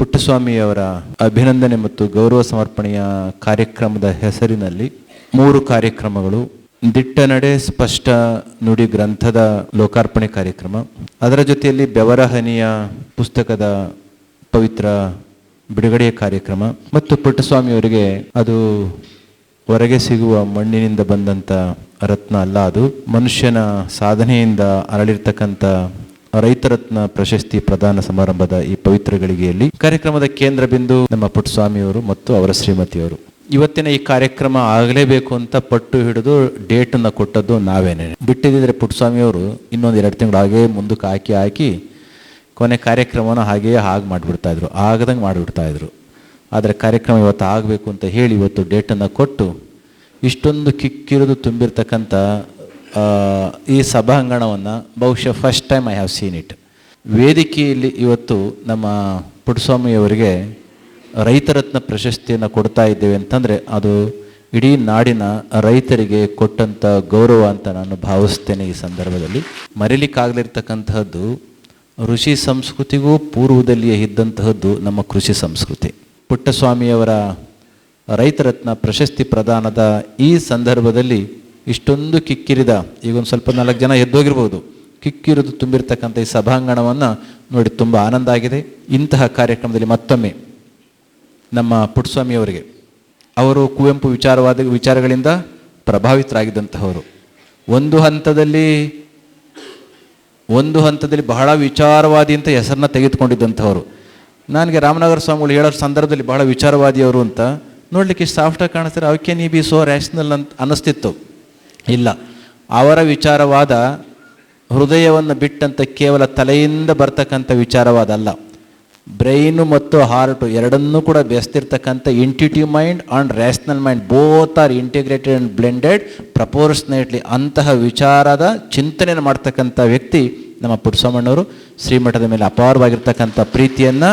ಪುಟ್ಟಸ್ವಾಮಿಯವರ ಅಭಿನಂದನೆ ಮತ್ತು ಗೌರವ ಸಮರ್ಪಣೆಯ ಕಾರ್ಯಕ್ರಮದ ಹೆಸರಿನಲ್ಲಿ ಮೂರು ಕಾರ್ಯಕ್ರಮಗಳು. ದಿಟ್ಟ ನಡೆ ಸ್ಪಷ್ಟ ನುಡಿ ಗ್ರಂಥದ ಲೋಕಾರ್ಪಣೆ ಕಾರ್ಯಕ್ರಮ. ಅದರ ಜೊತೆಯಲ್ಲಿ ಬೆವರಹನಿಯ ಪುಸ್ತಕದ ಪವಿತ್ರ ಬಿಡುಗಡೆಯ ಕಾರ್ಯಕ್ರಮ ಮತ್ತು ಪುಟ್ಟಸ್ವಾಮಿಯವರಿಗೆ ಅದು ಹೊರಗೆ ಸಿಗುವ ಮಣ್ಣಿನಿಂದ ಬಂದಂಥ ರತ್ನ ಅಲ್ಲ ಅದು. ಮನುಷ್ಯನ ಸಾಧನೆಯಿಂದ ಅರಳಿರ್ತಕ್ಕಂಥ ರೈತರತ್ನ ಪ್ರಶಸ್ತಿ ಪ್ರದಾನ ಸಮಾರಂಭದ ಈ ಪವಿತ್ರ ಗಳಿಗೆಯಲ್ಲಿ ಕಾರ್ಯಕ್ರಮದ ಕೇಂದ್ರ ಬಿಂದು ನಮ್ಮ ಪುಟ್ಟಸ್ವಾಮಿಯವರು ಮತ್ತು ಅವರ ಶ್ರೀಮತಿಯವರು. ಇವತ್ತಿನ ಈ ಕಾರ್ಯಕ್ರಮ ಆಗಲೇಬೇಕು ಅಂತ ಪಟ್ಟು ಹಿಡಿದು ಡೇಟನ್ನು ಕೊಟ್ಟದ್ದು ನಾವೇನೆ. ಬಿಟ್ಟಿದ್ದರೆ ಪುಟ್ಟಸ್ವಾಮಿಯವರು ಇನ್ನೊಂದು ಎರಡು ತಿಂಗಳು ಹಾಗೇ ಮುಂದಕ್ಕೆ ಹಾಕಿ ಹಾಕಿ ಕೊನೆ ಕಾರ್ಯಕ್ರಮನ ಹಾಗೆಯೇ ಹಾಗೆ ಮಾಡಿಬಿಡ್ತಾ ಇದ್ರು. ಆಗದಂಗೆ ಮಾಡಿಬಿಡ್ತಾ ಇದ್ರು. ಆದರೆ ಕಾರ್ಯಕ್ರಮ ಇವತ್ತು ಆಗಬೇಕು ಅಂತ ಹೇಳಿ ಇವತ್ತು ಡೇಟನ್ನು ಕೊಟ್ಟು ಇಷ್ಟೊಂದು ಕಿಕ್ಕಿರಿದು ತುಂಬಿರ್ತಕ್ಕಂಥ ಈ ಸಭಾಂಗಣವನ್ನು ಬಹುಶಃ first time I have seen it ವೇದಿಕೆಯಲ್ಲಿ ಇವತ್ತು ನಮ್ಮ ಪುಟ್ಟಸ್ವಾಮಿಯವರಿಗೆ ರೈತರತ್ನ ಪ್ರಶಸ್ತಿಯನ್ನು ಕೊಡ್ತಾ ಇದ್ದೇವೆ ಅಂತಂದರೆ ಅದು ಇಡೀ ನಾಡಿನ ರೈತರಿಗೆ ಕೊಟ್ಟಂಥ ಗೌರವ ಅಂತ ನಾನು ಭಾವಿಸ್ತೇನೆ ಈ ಸಂದರ್ಭದಲ್ಲಿ. ಮರೀಲಿಕ್ಕಾಗಲಿರ್ತಕ್ಕಂತಹದ್ದು ಋಷಿ ಸಂಸ್ಕೃತಿಗೂ ಪೂರ್ವದಲ್ಲಿಯೇ ಇದ್ದಂತಹದ್ದು ನಮ್ಮ ಕೃಷಿ ಸಂಸ್ಕೃತಿ. ಪುಟ್ಟಸ್ವಾಮಿಯವರ ರೈತರತ್ನ ಪ್ರಶಸ್ತಿ ಪ್ರದಾನದ ಈ ಸಂದರ್ಭದಲ್ಲಿ ಇಷ್ಟೊಂದು ಕಿಕ್ಕಿರಿದ, ಈಗ ಒಂದು ಸ್ವಲ್ಪ ನಾಲ್ಕು ಜನ ಎದ್ದೋಗಿರ್ಬೋದು. ಕಿಕ್ಕಿರಿದು ತುಂಬಿರ್ತಕ್ಕಂಥ ಈ ಸಭಾಂಗಣವನ್ನು ನೋಡಿ ತುಂಬ ಆನಂದ ಆಗಿದೆ. ಇಂತಹ ಕಾರ್ಯಕ್ರಮದಲ್ಲಿ ಮತ್ತೊಮ್ಮೆ ನಮ್ಮ ಪುಟ್ಟಸ್ವಾಮಿಯವರಿಗೆ ಅವರು ಕುವೆಂಪು ವಿಚಾರವಾದ ವಿಚಾರಗಳಿಂದ ಪ್ರಭಾವಿತರಾಗಿದ್ದಂತಹವರು. ಒಂದು ಹಂತದಲ್ಲಿ ಒಂದು ಹಂತದಲ್ಲಿ ಬಹಳ ವಿಚಾರವಾದಿ ಅಂತ ಹೆಸರನ್ನ ತೆಗೆದುಕೊಂಡಿದ್ದಂಥವರು ನನಗೆ ರಾಮನಗರ ಸ್ವಾಮಿಗಳು ಹೇಳೋ ಸಂದರ್ಭದಲ್ಲಿ ಬಹಳ ವಿಚಾರವಾದಿಯವರು ಅಂತ ನೋಡಲಿಕ್ಕೆ ಸಾಫ್ಟಾಗಿ ಕಾಣಿಸ್ತಾರೆ ಅವಕ್ಕೆ ನೀ ಬಿ ಸೋ ರ್ಯಾಷನಲ್ ಅಂತ ಅನ್ನಿಸ್ತಿತ್ತು ಇಲ್ಲ. ಅವರ ವಿಚಾರವಾದ ಹೃದಯವನ್ನು ಬಿಟ್ಟಂತ ಕೇವಲ ತಲೆಯಿಂದ ಬರ್ತಕ್ಕಂಥ ವಿಚಾರವಾದ ಅಲ್ಲ ಬ್ರೈನು ಮತ್ತು ಹಾರ್ಟು ಎರಡನ್ನೂ ಕೂಡ ಬೆಸ್ತಿರ್ತಕ್ಕಂಥ intuitive mind and rational mind both are integrated and blended proportionately ಅಂತಹ ವಿಚಾರದ ಚಿಂತನೆಯನ್ನು ಮಾಡ್ತಕ್ಕಂಥ ವ್ಯಕ್ತಿ ನಮ್ಮ ಪುಟ್ಸಮ್ಮಣ್ಣವರು ಶ್ರೀಮಠದ ಮೇಲೆ ಅಪಾರವಾಗಿರ್ತಕ್ಕಂಥ ಪ್ರೀತಿಯನ್ನು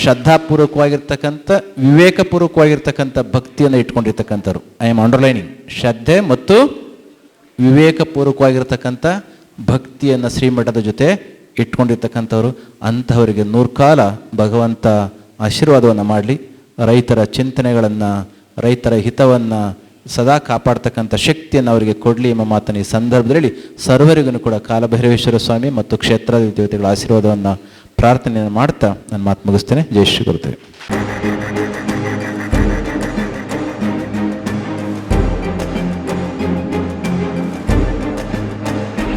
ಶ್ರದ್ಧಾಪೂರ್ವಕವಾಗಿರ್ತಕ್ಕಂಥ, ವಿವೇಕಪೂರ್ವಕವಾಗಿರ್ತಕ್ಕಂಥ ಭಕ್ತಿಯನ್ನು ಇಟ್ಕೊಂಡಿರ್ತಕ್ಕಂಥವ್ರು. ಐ ಆಮ್ ಅಂಡರ್ಲೈನಿಂಗ್ ಶ್ರದ್ಧೆ ಮತ್ತು ವಿವೇಕಪೂರ್ವಕವಾಗಿರ್ತಕ್ಕಂಥ ಭಕ್ತಿಯನ್ನು ಶ್ರೀಮಠದ ಜೊತೆ ಇಟ್ಕೊಂಡಿರ್ತಕ್ಕಂಥವ್ರು. ಅಂತಹವರಿಗೆ ನೂರ್ಕಾಲ ಭಗವಂತ ಆಶೀರ್ವಾದವನ್ನು ಮಾಡಲಿ. ರೈತರ ಚಿಂತನೆಗಳನ್ನು, ರೈತರ ಹಿತವನ್ನು ಸದಾ ಕಾಪಾಡ್ತಕ್ಕಂಥ ಶಕ್ತಿಯನ್ನು ಅವರಿಗೆ ಕೊಡಲಿ ಎಂಬ ಮಾತನ್ನು ಈ ಸಂದರ್ಭದಲ್ಲಿ ಸರ್ವರಿಗೂ ಕೂಡ ಕಾಲಭೈರವೇಶ್ವರ ಸ್ವಾಮಿ ಮತ್ತು ಕ್ಷೇತ್ರಾದಿ ದೇವತೆಗಳ ಆಶೀರ್ವಾದವನ್ನು ಪ್ರಾರ್ಥನೆಯನ್ನು ಮಾಡ್ತಾ ನನ್ನ ಮಾತು ಮುಗಿಸ್ತೇನೆ. ಜೈ ಶ್ರೀ ಗುರುದೇವ್.